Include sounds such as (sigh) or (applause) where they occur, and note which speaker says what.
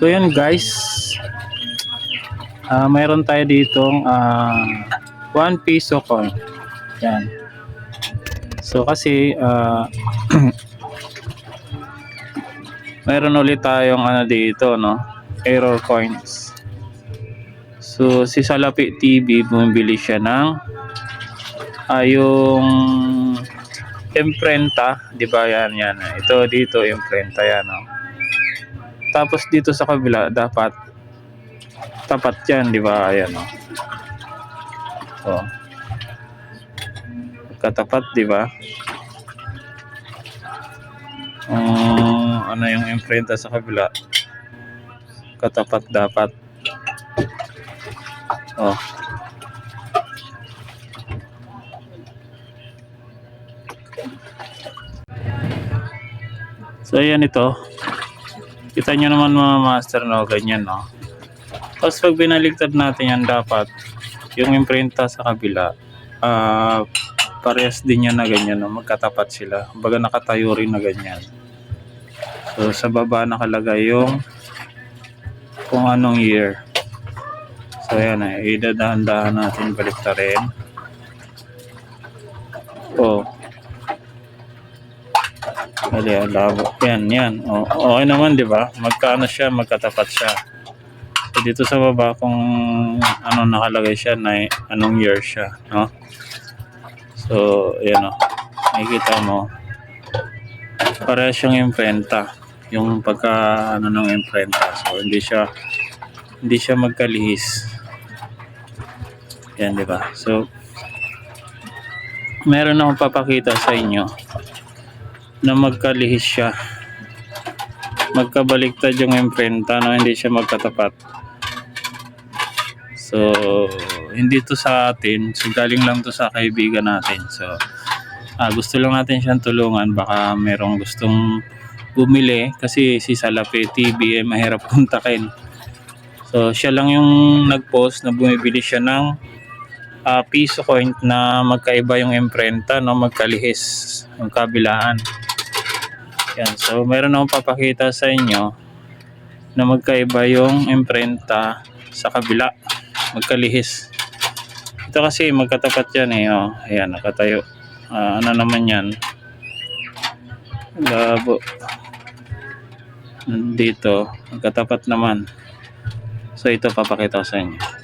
Speaker 1: So yan guys. Ah, mayroon tayo ditong ah 1 piso coin. Yan. So kasi ah (clears throat) mayroon ulit tayong ano dito no, error coins. So si Salapi TV bumibili siya ng ah, yung imprenta, 'di ba? Yan yan. Ito dito imprenta yan, no. Tapos dito sa kabila dapat tapat 'yan, 'di ba? Ayan, no. Oh. Katapat, 'di ba? Um, ano yung imprenta sa kabila? Katapat dapat. Oh. So ayan ito. Kita nyo naman mga master no, ganyan no. Tapos pag binaligtad natin yan dapat yung imprenta sa kabila ah parehas din yan na ganyan no, magkatapat sila. Baga nakatayo rin na ganyan. So sa baba nakalagay yung kung anong year. So ayan eh, idadahan-dahan natin baliktarin. Oh, Dali, ang labo. Yan, yan. O, okay naman, di ba? Magkaano siya, magkatapat siya. So, dito sa baba, kung ano nakalagay siya, na anong year siya, no? So, yan o. Makikita mo. Para siyang imprenta. Yung pagka, ano ng imprenta. So, hindi siya, hindi siya magkalihis. Yan, di ba? So, meron akong papakita sa inyo na magkalihis siya. Magkabaliktad yung imprenta no, hindi siya magkatapat. So, hindi to sa atin. So, galing lang to sa kaibigan natin. So, ah, gusto lang natin siyang tulungan. Baka merong gustong bumili kasi si Salape TV eh, mahirap kontakin. So, siya lang yung nag-post na bumibili siya ng ah, piso coin na magkaiba yung imprenta, no, magkalihis yung kabilaan. Yan, so meron akong papakita sa inyo na magkaiba yung imprenta sa kabila, magkalihis. Ito kasi magkatapat yan eh, oh. Ayan, nakatayo. Ah, ano naman yan? Labo. Dito, magkatapat naman. So ito papakita ko sa inyo.